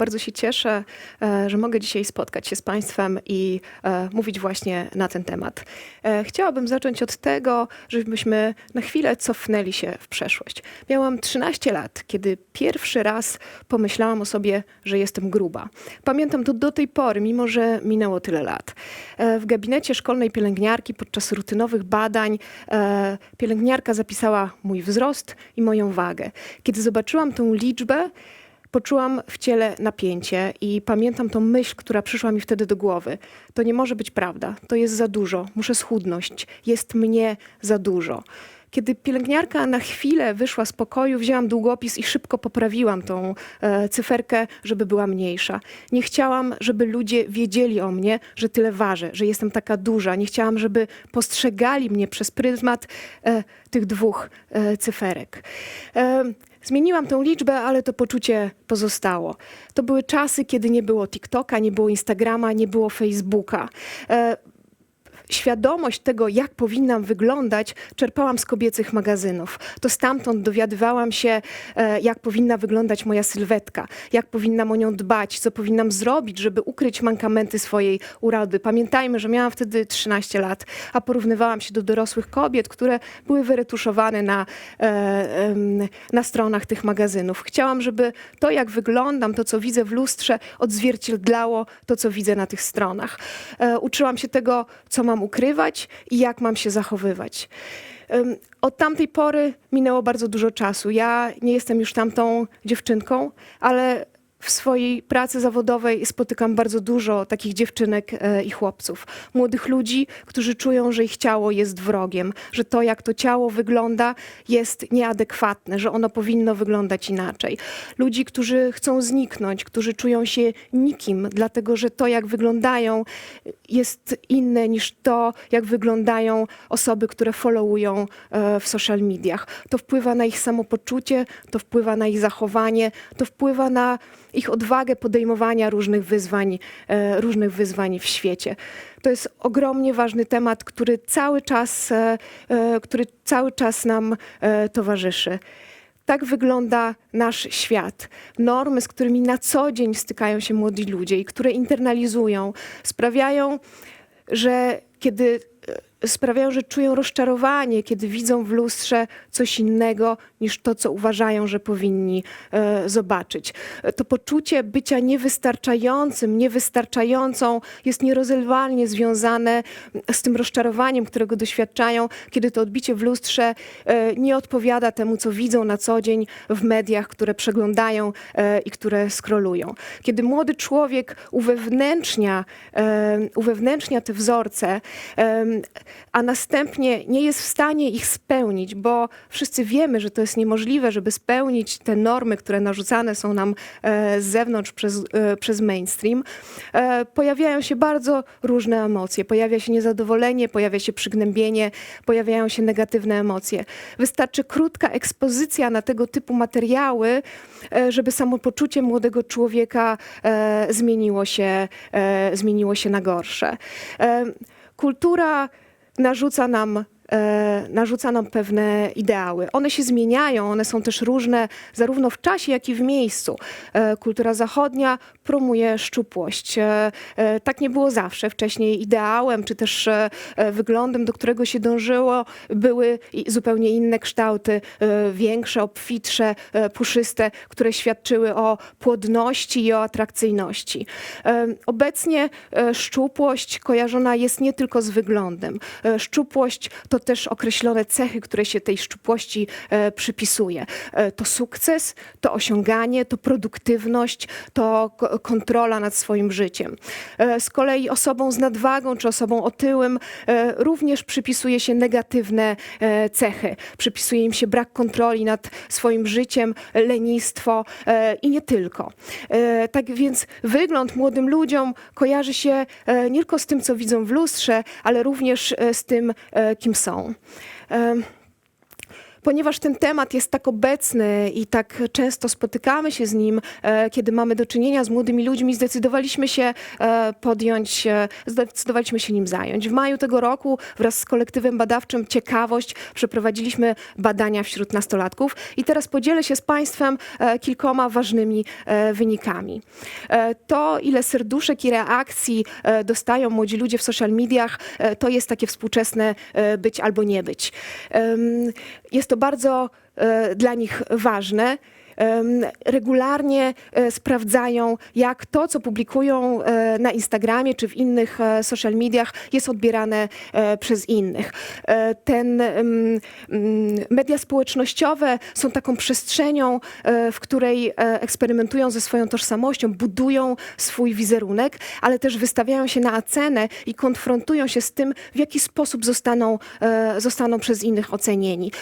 Bardzo się cieszę, e, że mogę dzisiaj spotkać się z Państwem i e, mówić właśnie na ten temat. E, Chciałabym zacząć od tego, żebyśmy na chwilę cofnęli się w przeszłość. Miałam 13 lat, kiedy pierwszy raz pomyślałam o sobie, że jestem gruba. Pamiętam to do tej pory, mimo że minęło tyle lat. W gabinecie szkolnej pielęgniarki podczas rutynowych badań pielęgniarka zapisała mój wzrost i moją wagę. Kiedy zobaczyłam tą liczbę, Poczułam w ciele napięcie i pamiętam tą myśl, która przyszła mi wtedy do głowy. To nie może być prawda, to jest za dużo, muszę schudnąć, jest mnie za dużo. Kiedy pielęgniarka na chwilę wyszła z pokoju, wzięłam długopis i szybko poprawiłam tą e, cyferkę, żeby była mniejsza. Nie chciałam, żeby ludzie wiedzieli o mnie, że tyle ważę, że jestem taka duża. Nie chciałam, żeby postrzegali mnie przez pryzmat e, tych dwóch e, cyferek. E, Zmieniłam tą liczbę, ale to poczucie pozostało. To były czasy, kiedy nie było TikToka, nie było Instagrama, nie było Facebooka. Świadomość tego, jak powinnam wyglądać, czerpałam z kobiecych magazynów. To stamtąd dowiadywałam się, e, jak powinna wyglądać moja sylwetka, jak powinnam o nią dbać, co powinnam zrobić, żeby ukryć mankamenty swojej urody. Pamiętajmy, że miałam wtedy 13 lat, a porównywałam się do dorosłych kobiet, które były wyretuszowane na, e, na stronach tych magazynów. Chciałam, żeby to, jak wyglądam, to, co widzę w lustrze, odzwierciedlało to, co widzę na tych stronach. E, Uczyłam się tego, co mam ukrywać i jak mam się zachowywać. Od tamtej pory minęło bardzo dużo czasu. Ja nie jestem już tamtą dziewczynką, ale w swojej pracy zawodowej spotykam bardzo dużo takich dziewczynek e, i chłopców, młodych ludzi, którzy czują, że ich ciało jest wrogiem, że to, jak to ciało wygląda, jest nieadekwatne, że ono powinno wyglądać inaczej. Ludzi, którzy chcą zniknąć, którzy czują się nikim, dlatego że to, jak wyglądają, jest inne niż to, jak wyglądają osoby, które followują e, w social mediach. To wpływa na ich samopoczucie, to wpływa na ich zachowanie, to wpływa na ich odwagę podejmowania różnych wyzwań, e, różnych wyzwań w świecie. To jest ogromnie ważny temat, który cały czas, e, e, który cały czas nam towarzyszy. Tak wygląda nasz świat. Normy, z którymi na co dzień stykają się młodzi ludzie i które internalizują, sprawiają, że kiedy sprawiają, że czują rozczarowanie, kiedy widzą w lustrze coś innego niż to, co uważają, że powinni e, zobaczyć. E, To poczucie bycia niewystarczającym, niewystarczającą jest nierozerwalnie związane z tym rozczarowaniem, którego doświadczają, kiedy to odbicie w lustrze nie odpowiada temu, co widzą na co dzień w mediach, które przeglądają i które scrollują. Kiedy młody człowiek uwewnętrznia, uwewnętrznia te wzorce, a następnie nie jest w stanie ich spełnić, bo wszyscy wiemy, że to jest niemożliwe, żeby spełnić te normy, które narzucane są nam e, z zewnątrz przez, e, przez mainstream, e, pojawiają się bardzo różne emocje. Pojawia się niezadowolenie, pojawia się przygnębienie, pojawiają się negatywne emocje. Wystarczy krótka ekspozycja na tego typu materiały, żeby samopoczucie młodego człowieka zmieniło się, zmieniło się na gorsze. Kultura narzuca nam, narzuca nam pewne ideały. One się zmieniają, one są też różne zarówno w czasie, jak i w miejscu. E, kultura zachodnia promuje szczupłość. E, e, tak nie było zawsze. Wcześniej ideałem, czy też e, e, wyglądem, do którego się dążyło, były zupełnie inne kształty, e, większe, obfitsze, e, puszyste, które świadczyły o płodności i o atrakcyjności. E, Obecnie e, szczupłość kojarzona jest nie tylko z wyglądem. E, Szczupłość to też określone cechy, które się tej szczupłości e, przypisuje. E, To sukces, to osiąganie, to produktywność, to ko- kontrola nad swoim życiem. E, Z kolei osobom z nadwagą czy osobom otyłym również przypisuje się negatywne cechy. Przypisuje im się brak kontroli nad swoim życiem, lenistwo i nie tylko. Tak więc wygląd młodym ludziom kojarzy się nie tylko z tym, co widzą w lustrze, ale również z tym, kim są. E, ponieważ ten temat jest tak obecny i tak często spotykamy się z nim, e, kiedy mamy do czynienia z młodymi ludźmi, zdecydowaliśmy się e, podjąć, e, zdecydowaliśmy się nim zająć. W maju tego roku wraz z kolektywem badawczym Ciekawość przeprowadziliśmy badania wśród nastolatków i teraz podzielę się z Państwem kilkoma ważnymi wynikami. To, ile serduszek i reakcji dostają młodzi ludzie w social mediach, to jest takie współczesne być albo nie być. Jest to bardzo e, dla nich ważne. Regularnie e, sprawdzają, jak to, co publikują e, na Instagramie czy w innych e, social mediach, jest odbierane przez innych. Ten media społecznościowe są taką przestrzenią, w której eksperymentują ze swoją tożsamością, budują swój wizerunek, ale też wystawiają się na cenę i konfrontują się z tym, w jaki sposób zostaną, zostaną przez innych ocenieni.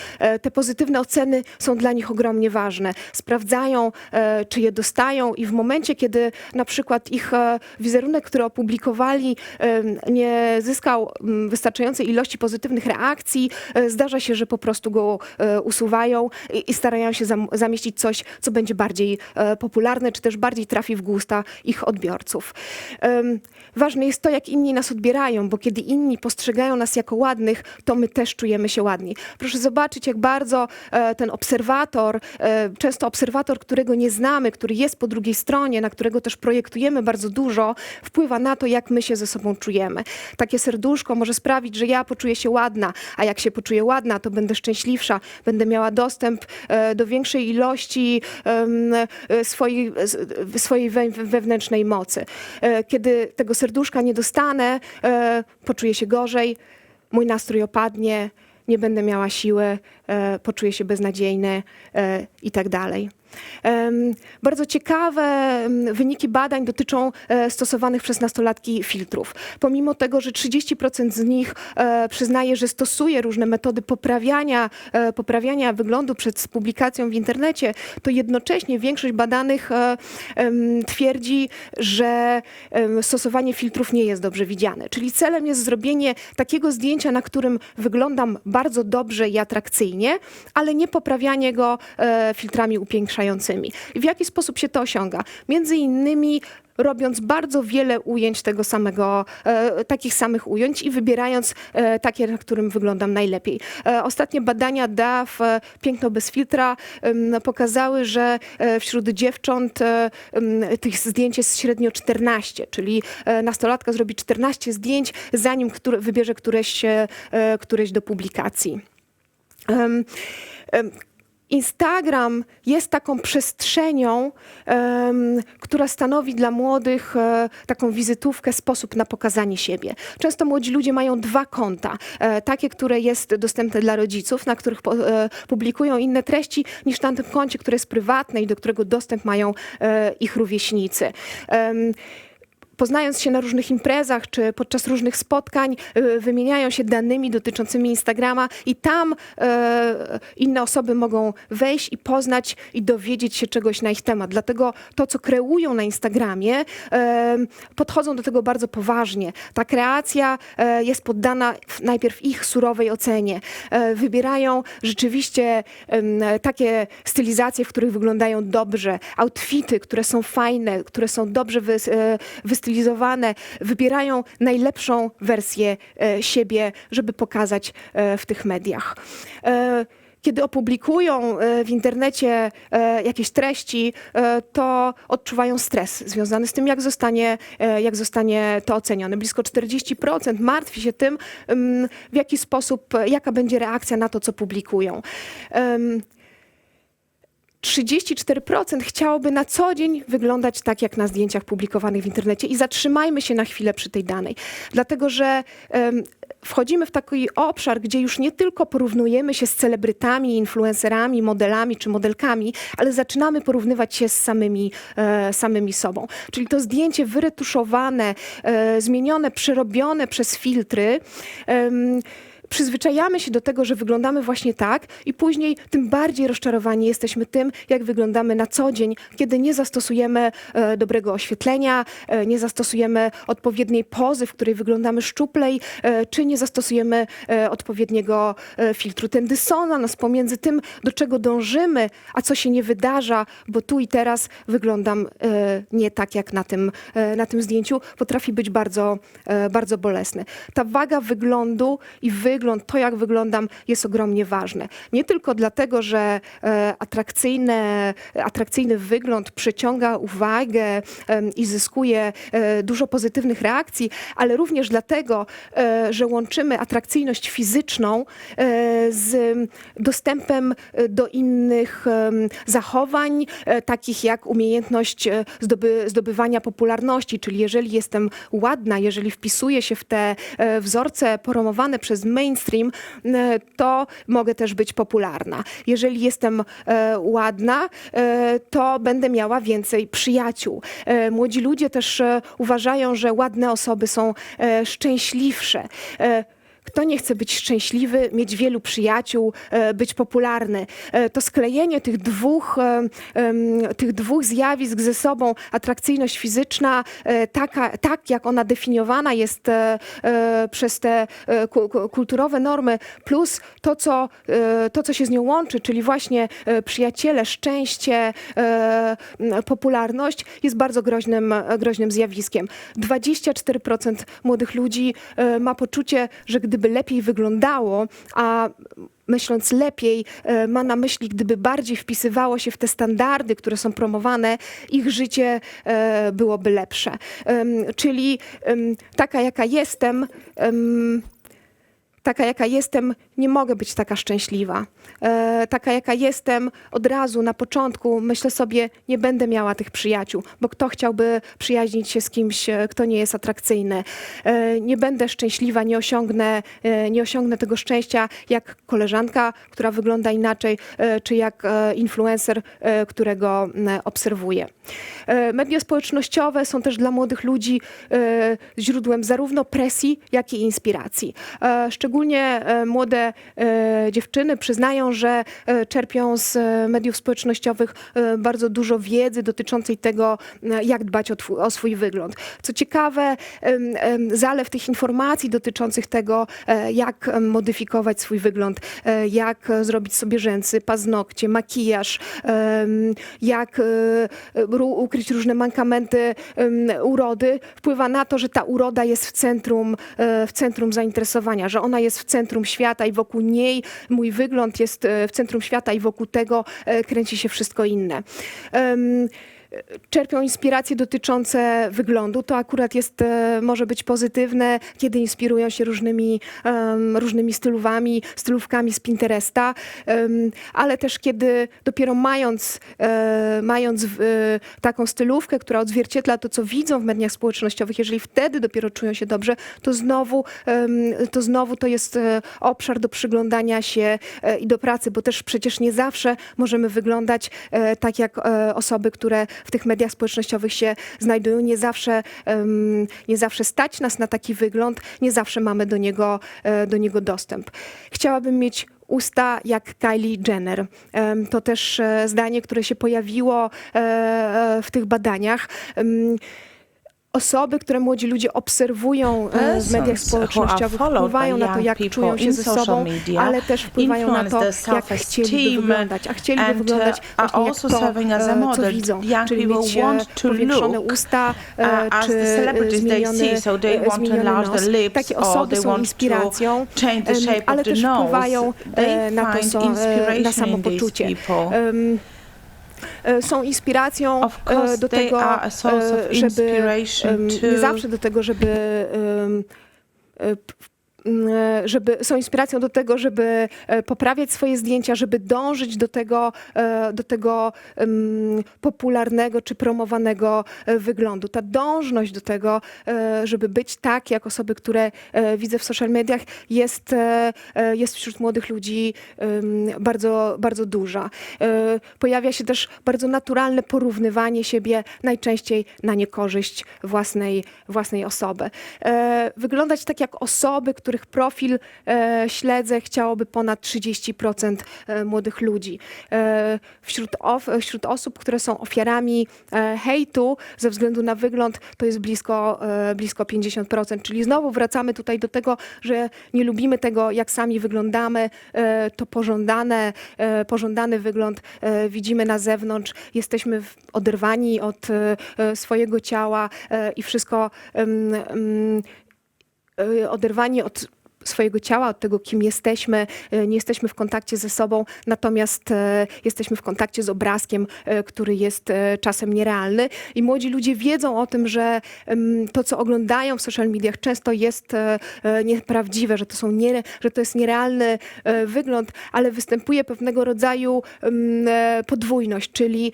Te pozytywne oceny są dla nich ogromnie ważne. Sprawdzają, e, czy je dostają i w momencie, kiedy na przykład ich e, wizerunek, który opublikowali, e, nie zyskał mm, wystarczającej ilości pozytywnych reakcji, zdarza się, że po prostu go usuwają i, starają się zam, zamieścić coś, co będzie bardziej popularne, czy też bardziej trafi w gusta ich odbiorców. Ważne jest to, jak inni nas odbierają, bo kiedy inni postrzegają nas jako ładnych, to my też czujemy się ładni. Proszę zobaczyć, jak bardzo ten obserwator, często obserwator, którego nie znamy, który jest po drugiej stronie, na którego też projektujemy bardzo dużo, wpływa na to, jak my się ze sobą czujemy. Takie serduszko może sprawić, że ja poczuję się ładna, a jak się poczuję ładna, to będę szczęśliwsza, będę miała dostęp e, do większej ilości e, swojej, swojej we, wewnętrznej mocy. E, Kiedy tego serduszka nie dostanę, poczuję się gorzej, mój nastrój opadnie, nie będę miała siły, e, poczuję się beznadziejny e, i tak dalej. Bardzo ciekawe wyniki badań dotyczą e, stosowanych przez nastolatki filtrów. Pomimo tego, że 30% z nich e, przyznaje, że stosuje różne metody poprawiania, e, poprawiania wyglądu przed publikacją w internecie, to jednocześnie większość badanych twierdzi, że stosowanie filtrów nie jest dobrze widziane. Czyli celem jest zrobienie takiego zdjęcia, na którym wyglądam bardzo dobrze i atrakcyjnie, ale nie poprawianie go filtrami upiększającymi. I w jaki sposób się to osiąga? Między innymi robiąc bardzo wiele ujęć tego samego, e, takich samych ujęć i wybierając e, takie, na którym wyglądam najlepiej. E, ostatnie badania DAF e, Piękno bez filtra em, pokazały, że e, wśród dziewcząt e, tych zdjęć jest średnio 14, czyli e, nastolatka zrobi 14 zdjęć, zanim wybierze któreś, e, e, któreś do publikacji. Em, Instagram jest taką przestrzenią, em, która stanowi dla młodych e, taką wizytówkę, sposób na pokazanie siebie. Często młodzi ludzie mają dwa konta. E, takie, które jest dostępne dla rodziców, na których po, e, publikują inne treści, niż na tym koncie, które jest prywatne i do którego dostęp mają ich rówieśnicy. Poznając się na różnych imprezach czy podczas różnych spotkań, y, wymieniają się danymi dotyczącymi Instagrama i tam e, inne osoby mogą wejść i poznać i dowiedzieć się czegoś na ich temat. Dlatego to, co kreują na Instagramie, e, podchodzą do tego bardzo poważnie. Ta kreacja e, jest poddana najpierw ich surowej ocenie. Wybierają rzeczywiście takie stylizacje, w których wyglądają dobrze, outfity, które są fajne, które są dobrze wys- wybierają najlepszą wersję e, siebie, żeby pokazać e, w tych mediach. E, Kiedy opublikują w internecie jakieś treści, to odczuwają stres związany z tym, jak zostanie, jak zostanie to ocenione. Blisko 40% martwi się tym, em, w jaki sposób, jaka będzie reakcja na to, co publikują. Em, 34% chciałoby na co dzień wyglądać tak, jak na zdjęciach publikowanych w internecie. I zatrzymajmy się na chwilę przy tej danej, dlatego że em, wchodzimy w taki obszar, gdzie już nie tylko porównujemy się z celebrytami, influencerami, modelami czy modelkami, ale zaczynamy porównywać się z samymi, e, samymi sobą. Czyli to zdjęcie wyretuszowane, e, zmienione, przerobione przez filtry. em, przyzwyczajamy się do tego, że wyglądamy właśnie tak, i później tym bardziej rozczarowani jesteśmy tym, jak wyglądamy na co dzień, kiedy nie zastosujemy e, dobrego oświetlenia, e, nie zastosujemy odpowiedniej pozy, w której wyglądamy szczuplej, e, czy nie zastosujemy e, odpowiedniego e, filtru. Ten dysonans pomiędzy tym, do czego dążymy, a co się nie wydarza, bo tu i teraz wyglądam e, nie tak, jak na tym, e, na tym zdjęciu, potrafi być bardzo, e, bardzo bolesny. Ta waga wyglądu i wygląd, to jak wyglądam, jest ogromnie ważne. Nie tylko dlatego, że e, atrakcyjne, atrakcyjny wygląd przyciąga uwagę i zyskuje e, dużo pozytywnych reakcji, ale również dlatego, e, że łączymy atrakcyjność fizyczną z dostępem do innych zachowań, takich jak umiejętność zdoby, zdobywania popularności, czyli jeżeli jestem ładna, jeżeli wpisuję się w te wzorce promowane przez mainstream, e, to mogę też być popularna. Jeżeli jestem e, ładna, e, to będę miała więcej przyjaciół. E, Młodzi ludzie też uważają, że ładne osoby są szczęśliwsze. Kto nie chce być szczęśliwy, mieć wielu przyjaciół, e, być popularny? E, To sklejenie tych dwóch, e, tych dwóch zjawisk ze sobą, atrakcyjność fizyczna, taka, tak jak ona definiowana jest przez te ku- ku- kulturowe normy, plus to co, to, co się z nią łączy, czyli właśnie przyjaciele, szczęście, popularność, jest bardzo groźnym, groźnym zjawiskiem. 24% młodych ludzi ma poczucie, że gdyby lepiej wyglądało, a myśląc lepiej, e, ma na myśli, gdyby bardziej wpisywało się w te standardy, które są promowane, ich życie e, byłoby lepsze. Czyli taka, jaka jestem, em, taka jaka jestem, nie mogę być taka szczęśliwa. E, taka jaka jestem, od razu na początku myślę sobie, nie będę miała tych przyjaciół, bo kto chciałby przyjaźnić się z kimś, e, kto nie jest atrakcyjny. E, nie będę szczęśliwa, nie osiągnę, e, nie osiągnę tego szczęścia jak koleżanka, która wygląda inaczej, e, czy jak e, influencer, e, którego m, obserwuję. E, Media społecznościowe są też dla młodych ludzi e, źródłem zarówno presji, jak i inspiracji. E, Szczególnie e, młode e, dziewczyny przyznają, że e, czerpią z e, mediów społecznościowych e, bardzo dużo wiedzy dotyczącej tego, jak dbać o, twój, o swój wygląd. Co ciekawe, zalew tych informacji dotyczących tego, jak modyfikować swój wygląd, jak zrobić sobie rzęsy, paznokcie, makijaż, jak ukryć różne mankamenty urody, wpływa na to, że ta uroda jest w centrum, w centrum zainteresowania, że ona jest w centrum świata i wokół niej mój wygląd jest e, w centrum świata i wokół tego e, kręci się wszystko inne. Em, czerpią inspiracje dotyczące wyglądu. To akurat jest, e, może być pozytywne, kiedy inspirują się różnymi, różnymi stylówami, stylówkami z Pinteresta, ale też kiedy dopiero mając, e, mając e, taką stylówkę, która odzwierciedla to, co widzą w mediach społecznościowych, jeżeli wtedy dopiero czują się dobrze, to znowu to, znowu to jest obszar do przyglądania się i do pracy, bo też przecież nie zawsze możemy wyglądać tak jak osoby, które w tych mediach społecznościowych się znajdują. Nie zawsze, nie zawsze stać nas na taki wygląd, nie zawsze mamy do niego, e, do niego dostęp. Chciałabym mieć usta jak Kylie Jenner. To też e, zdanie, które się pojawiło e, w tych badaniach. Osoby, które młodzi ludzie obserwują e, w mediach społecznościowych, wpływają na to, jak czują się ze sobą, ale też wpływają na to, jak chcieliby wyglądać. A chcieliby wyglądać właśnie jak also to, e, co widzą. Czyli mieć e, powiększone usta, e, czy zmieniony, so nos. Takie osoby są inspiracją, ale też wpływają na to, na samopoczucie. E, są inspiracją e, do tego, e, żeby nie zawsze do tego, żeby żeby, są inspiracją do tego, żeby e, poprawiać swoje zdjęcia, żeby dążyć do tego, e, do tego em, popularnego czy promowanego e, wyglądu. Ta dążność do tego, e, żeby być tak, jak osoby, które e, widzę w social mediach, jest, e, e, jest wśród młodych ludzi bardzo, bardzo duża. E, Pojawia się też bardzo naturalne porównywanie siebie, najczęściej na niekorzyść własnej, własnej osoby. E, Wyglądać tak jak osoby, których których profil e, śledzę, chciałoby ponad 30% e, młodych ludzi. E, wśród, of, wśród osób, które są ofiarami hejtu ze względu na wygląd, to jest blisko, blisko 50%. Czyli znowu wracamy tutaj do tego, że nie lubimy tego, jak sami wyglądamy, to pożądane, pożądany wygląd widzimy na zewnątrz, jesteśmy oderwani od swojego ciała i wszystko oderwani od swojego ciała, od tego, kim jesteśmy, e, nie jesteśmy w kontakcie ze sobą, natomiast e, jesteśmy w kontakcie z obrazkiem, e, który jest czasem nierealny. I młodzi ludzie wiedzą o tym, że to, co oglądają w social mediach, często jest nieprawdziwe, że to, są nie, że to jest nierealny wygląd, ale występuje pewnego rodzaju podwójność, czyli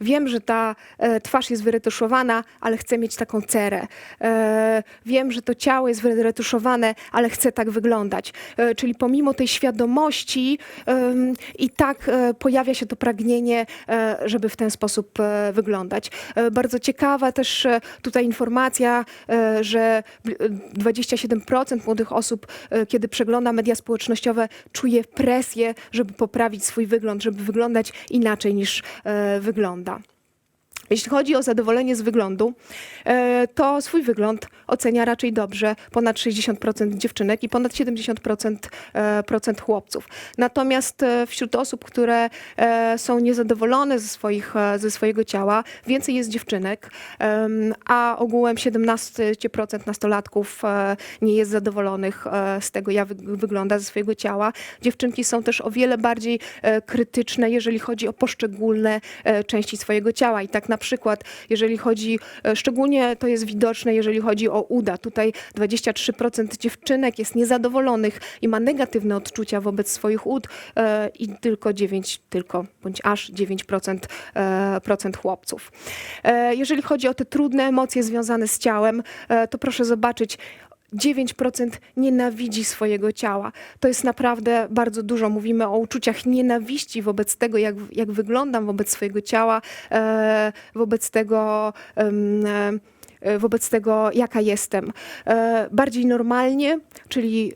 wiem, że ta twarz jest wyretuszowana, ale chcę mieć taką cerę. Wiem, że to ciało jest wyretuszowane, ale chcę tak wyglądać. E, Czyli pomimo tej świadomości i tak e, pojawia się to pragnienie, e, żeby w ten sposób wyglądać. Bardzo ciekawa też tutaj informacja, że bl- e, 27% młodych osób, kiedy przegląda media społecznościowe, czuje presję, żeby poprawić swój wygląd, żeby wyglądać inaczej niż wygląda. Jeśli chodzi o zadowolenie z wyglądu, e, to swój wygląd ocenia raczej dobrze ponad 60% dziewczynek i ponad 70% e, chłopców. Natomiast e, wśród osób, które są niezadowolone ze, swoich, ze swojego ciała, więcej jest dziewczynek, a ogółem 17% nastolatków nie jest zadowolonych z tego, jak wy- wygląda ze swojego ciała. Dziewczynki są też o wiele bardziej krytyczne, jeżeli chodzi o poszczególne części swojego ciała. I tak przykład, jeżeli chodzi, e, szczególnie to jest widoczne, jeżeli chodzi o uda. Tutaj 23% dziewczynek jest niezadowolonych i ma negatywne odczucia wobec swoich ud e, i tylko 9, tylko bądź aż 9% e, procent chłopców. Jeżeli chodzi o te trudne emocje związane z ciałem, to proszę zobaczyć, 9% nienawidzi swojego ciała. To jest naprawdę bardzo dużo. Mówimy o uczuciach nienawiści wobec tego, jak, jak wyglądam, wobec swojego ciała, e, wobec tego. e, wobec tego, jaka jestem. E, bardziej normalnie, czyli,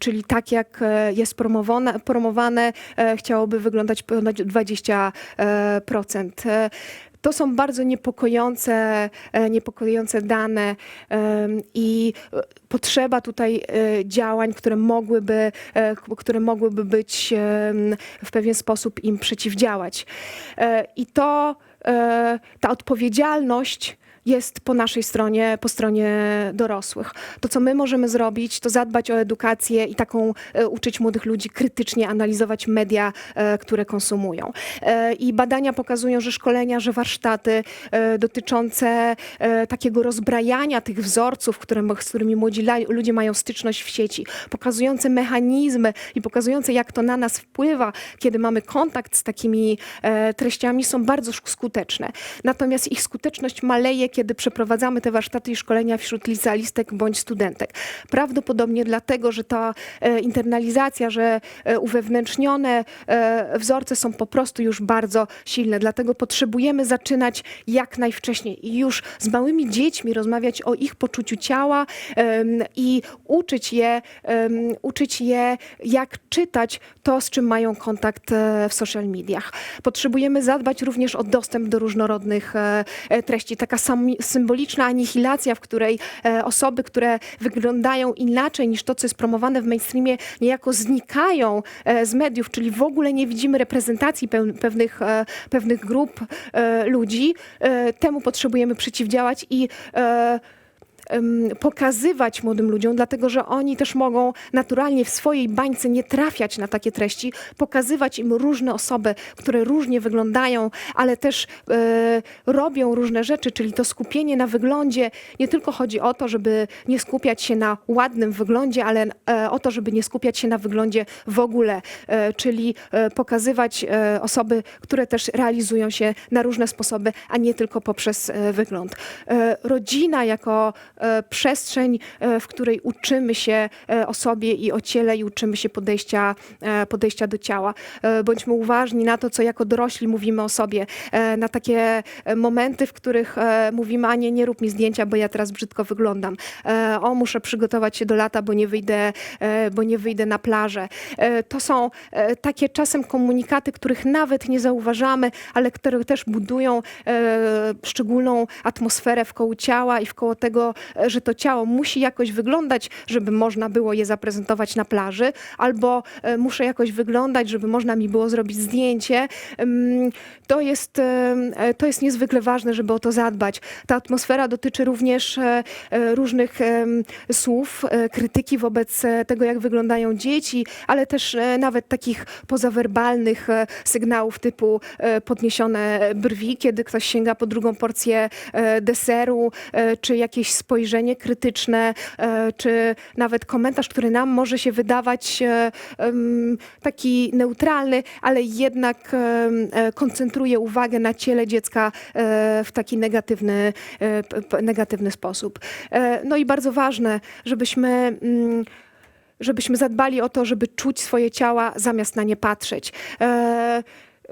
czyli tak, jak jest promowane, promowane chciałoby wyglądać ponad 20%. To są bardzo niepokojące, e, niepokojące dane i e, potrzeba tutaj e, działań, które mogłyby, które mogłyby być w pewien sposób im przeciwdziałać. I to ta odpowiedzialność jest po naszej stronie, po stronie dorosłych. To, co my możemy zrobić, to zadbać o edukację i taką e, uczyć młodych ludzi krytycznie analizować media, e, które konsumują. E, I badania pokazują, że szkolenia, że warsztaty dotyczące takiego rozbrajania tych wzorców, które, z którymi młodzi ludzie mają styczność w sieci, pokazujące mechanizmy i pokazujące, jak to na nas wpływa, kiedy mamy kontakt z takimi treściami, są bardzo sk- skuteczne. Natomiast ich skuteczność maleje, kiedy przeprowadzamy te warsztaty i szkolenia wśród licealistek bądź studentek. Prawdopodobnie dlatego, że ta e, internalizacja, że e, uwewnętrznione e, wzorce są po prostu już bardzo silne. Dlatego potrzebujemy zaczynać jak najwcześniej i już z małymi dziećmi rozmawiać o ich poczuciu ciała i uczyć je, uczyć je, jak czytać to, z czym mają kontakt w social mediach. Potrzebujemy zadbać również o dostęp do różnorodnych treści. Taka sam, symboliczna anihilacja, w której e, osoby, które wyglądają inaczej niż to, co jest promowane w mainstreamie, niejako znikają e, z mediów, czyli w ogóle nie widzimy reprezentacji pewnych, e, pewnych grup ludzi. Temu potrzebujemy przeciwdziałać i pokazywać młodym ludziom, dlatego że oni też mogą naturalnie w swojej bańce nie trafiać na takie treści, pokazywać im różne osoby, które różnie wyglądają, ale też e, robią różne rzeczy, czyli to skupienie na wyglądzie nie tylko chodzi o to, żeby nie skupiać się na ładnym wyglądzie, ale e, o to, żeby nie skupiać się na wyglądzie w ogóle, e, czyli pokazywać osoby, które też realizują się na różne sposoby, a nie tylko poprzez wygląd. Rodzina jako przestrzeń, e, w której uczymy się e, o sobie i o ciele i uczymy się podejścia, e, podejścia do ciała. E, Bądźmy uważni na to, co jako dorośli mówimy o sobie, e, na takie e, momenty, w których e, mówimy, a nie, nie rób mi zdjęcia, bo ja teraz brzydko wyglądam. E, O, muszę przygotować się do lata, bo nie wyjdę, e, bo nie wyjdę na plażę. E, To są e, takie czasem komunikaty, których nawet nie zauważamy, ale które też budują e, szczególną atmosferę wkoło ciała i wkoło tego, e, że to ciało musi jakoś wyglądać, żeby można było je zaprezentować na plaży, albo e, muszę jakoś wyglądać, żeby można mi było zrobić zdjęcie. To jest, em, e, to jest niezwykle ważne, żeby o to zadbać. Ta atmosfera dotyczy również e, e, różnych słów, e, krytyki wobec e, tego, jak wyglądają dzieci, ale też e, nawet takich pozawerbalnych e, sygnałów typu e, podniesione brwi, kiedy ktoś sięga po drugą porcję e, deseru, e, czy jakieś spojrzenie krytyczne, e, czy nawet komentarz, który nam może się wydawać e, taki neutralny, ale jednak e, koncentruje uwagę na ciele dziecka w taki negatywny, negatywny sposób. No i bardzo ważne, żebyśmy mm, żebyśmy zadbali o to, żeby czuć swoje ciała zamiast na nie patrzeć.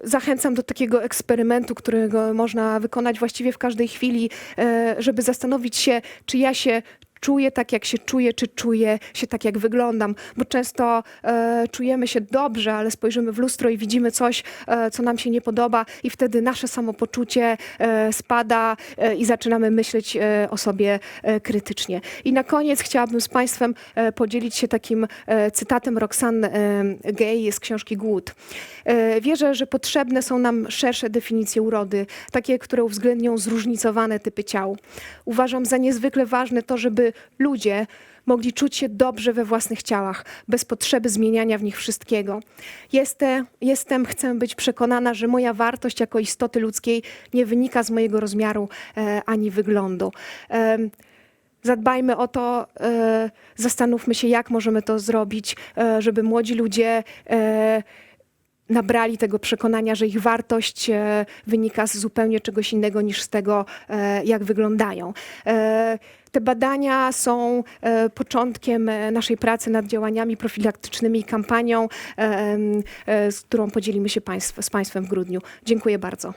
Zachęcam do takiego eksperymentu, którego można wykonać właściwie w każdej chwili, e, żeby zastanowić się, czy ja się czuję tak, jak się czuję, czy czuję się tak, jak wyglądam. Bo często e, czujemy się dobrze, ale spojrzymy w lustro i widzimy coś, e, co nam się nie podoba, i wtedy nasze samopoczucie e, spada e, i zaczynamy myśleć e, o sobie e, krytycznie. I na koniec chciałabym z Państwem e, podzielić się takim e, cytatem Roxanne e, Gay z książki Głód. E, Wierzę, że potrzebne są nam szersze definicje urody, takie, które uwzględnią zróżnicowane typy ciał. Uważam za niezwykle ważne to, żeby ludzie mogli czuć się dobrze we własnych ciałach, bez potrzeby zmieniania w nich wszystkiego. Jestem, jestem chcę być przekonana, że moja wartość jako istoty ludzkiej nie wynika z mojego rozmiaru e, ani wyglądu. Em, Zadbajmy o to, e, zastanówmy się, jak możemy to zrobić, e, żeby młodzi ludzie e, nabrali tego przekonania, że ich wartość e, wynika z zupełnie czegoś innego niż z tego, e, jak wyglądają. Te badania są e, początkiem e, naszej pracy nad działaniami profilaktycznymi i kampanią, e, z którą podzielimy się państw, z Państwem w grudniu. Dziękuję bardzo.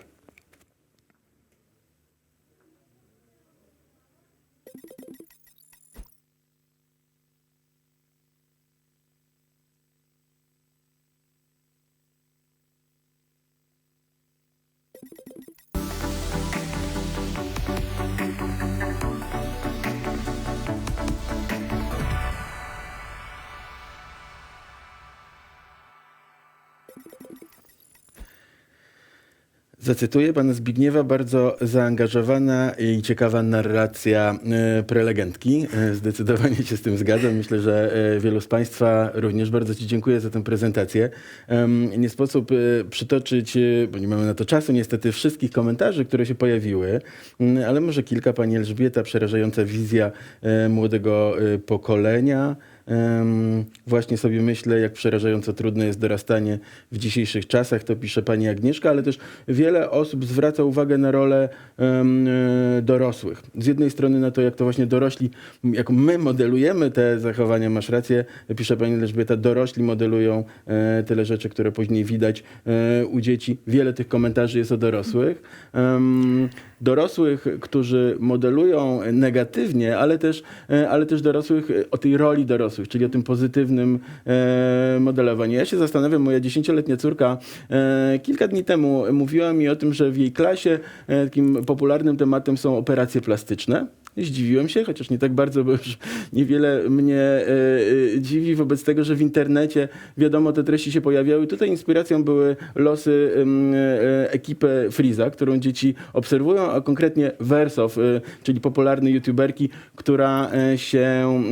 Zacytuję pana Zbigniewa, bardzo zaangażowana i ciekawa narracja e, prelegentki. E, Zdecydowanie się z tym zgadzam. Myślę, że e, wielu z państwa również bardzo ci dziękuję za tę prezentację. Nie sposób przytoczyć, bo nie mamy na to czasu niestety, wszystkich komentarzy, które się pojawiły, m, ale może kilka. Pani Elżbieta, przerażająca wizja młodego pokolenia. Właśnie sobie myślę, jak przerażająco trudne jest dorastanie w dzisiejszych czasach, to pisze pani Agnieszka, ale też wiele osób zwraca uwagę na rolę e, dorosłych. Z jednej strony na to, jak to właśnie dorośli, jak my modelujemy te zachowania, masz rację, pisze pani Elżbieta, dorośli modelują e, tyle rzeczy, które później widać e, u dzieci. Wiele tych komentarzy jest o dorosłych. Dorosłych, którzy modelują negatywnie, ale też, ale też dorosłych o tej roli dorosłych, czyli o tym pozytywnym e, modelowaniu. Ja się zastanawiam, moja dziesięcioletnia córka e, kilka dni temu mówiła mi o tym, że w jej klasie e, takim popularnym tematem są operacje plastyczne. Zdziwiłem się, chociaż nie tak bardzo, bo już niewiele mnie e, e, dziwi wobec tego, że w internecie wiadomo, te treści się pojawiały. Tutaj inspiracją były losy e, ekipy Freeza, którą dzieci obserwują, a konkretnie Wersow, czyli popularnej youtuberki, która się,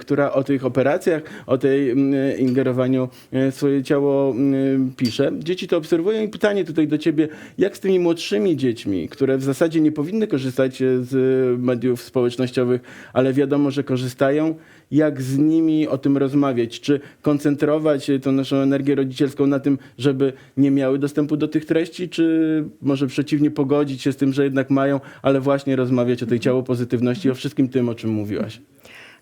która o tych operacjach, o tej ingerowaniu swoje ciało pisze. Dzieci to obserwują i pytanie tutaj do ciebie, jak z tymi młodszymi dziećmi, które w zasadzie nie powinny korzystać z mediów mediów społecznościowych, ale wiadomo, że korzystają. Jak z nimi o tym rozmawiać? Czy koncentrować tą naszą energię rodzicielską na tym, żeby nie miały dostępu do tych treści, czy może przeciwnie pogodzić się z tym, że jednak mają, ale właśnie rozmawiać o tej ciało pozytywności o wszystkim tym, o czym mówiłaś?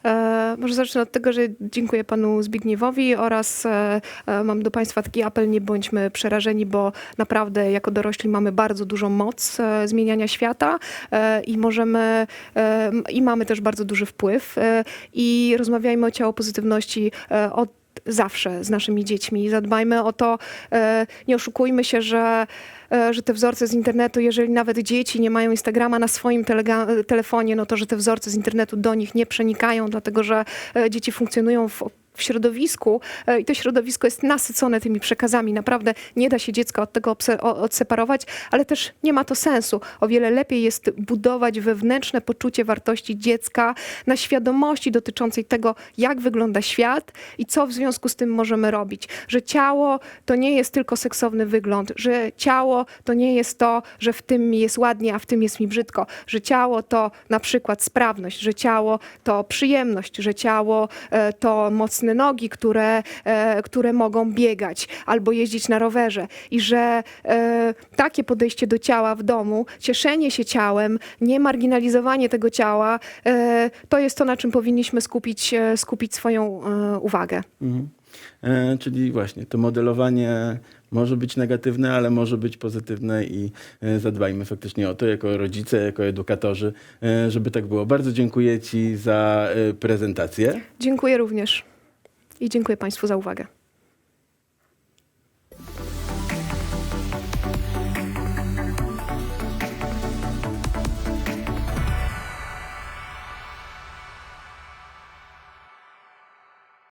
E, może zacznę od tego, że dziękuję panu Zbigniewowi oraz e, e, mam do państwa taki apel, nie bądźmy przerażeni, bo naprawdę jako dorośli mamy bardzo dużą moc zmieniania świata i możemy i mamy też bardzo duży wpływ i rozmawiajmy o ciało pozytywności od zawsze z naszymi dziećmi. Zadbajmy o to, e, nie oszukujmy się, że, e, że te wzorce z internetu, jeżeli nawet dzieci nie mają Instagrama na swoim telefonie, no to że te wzorce z internetu do nich nie przenikają, dlatego że e, dzieci funkcjonują w w środowisku e, i to środowisko jest nasycone tymi przekazami. Naprawdę nie da się dziecka od tego odseparować, ale też nie ma to sensu. O wiele lepiej jest budować wewnętrzne poczucie wartości dziecka na świadomości dotyczącej tego, jak wygląda świat i co w związku z tym możemy robić. Że ciało to nie jest tylko seksowny wygląd, że ciało to nie jest to, że w tym mi jest ładnie, a w tym jest mi brzydko, że ciało to na przykład sprawność, że ciało to przyjemność, że ciało e, to nogi, które, e, które mogą biegać albo jeździć na rowerze i że e, takie podejście do ciała w domu, cieszenie się ciałem, nie marginalizowanie tego ciała, e, to jest to, na czym powinniśmy skupić, skupić swoją uwagę. Mhm. E, czyli właśnie to modelowanie może być negatywne, ale może być pozytywne i zadbajmy faktycznie o to jako rodzice, jako edukatorzy, żeby tak było. Bardzo dziękuję Ci za prezentację. Dziękuję również i dziękuję Państwu za uwagę.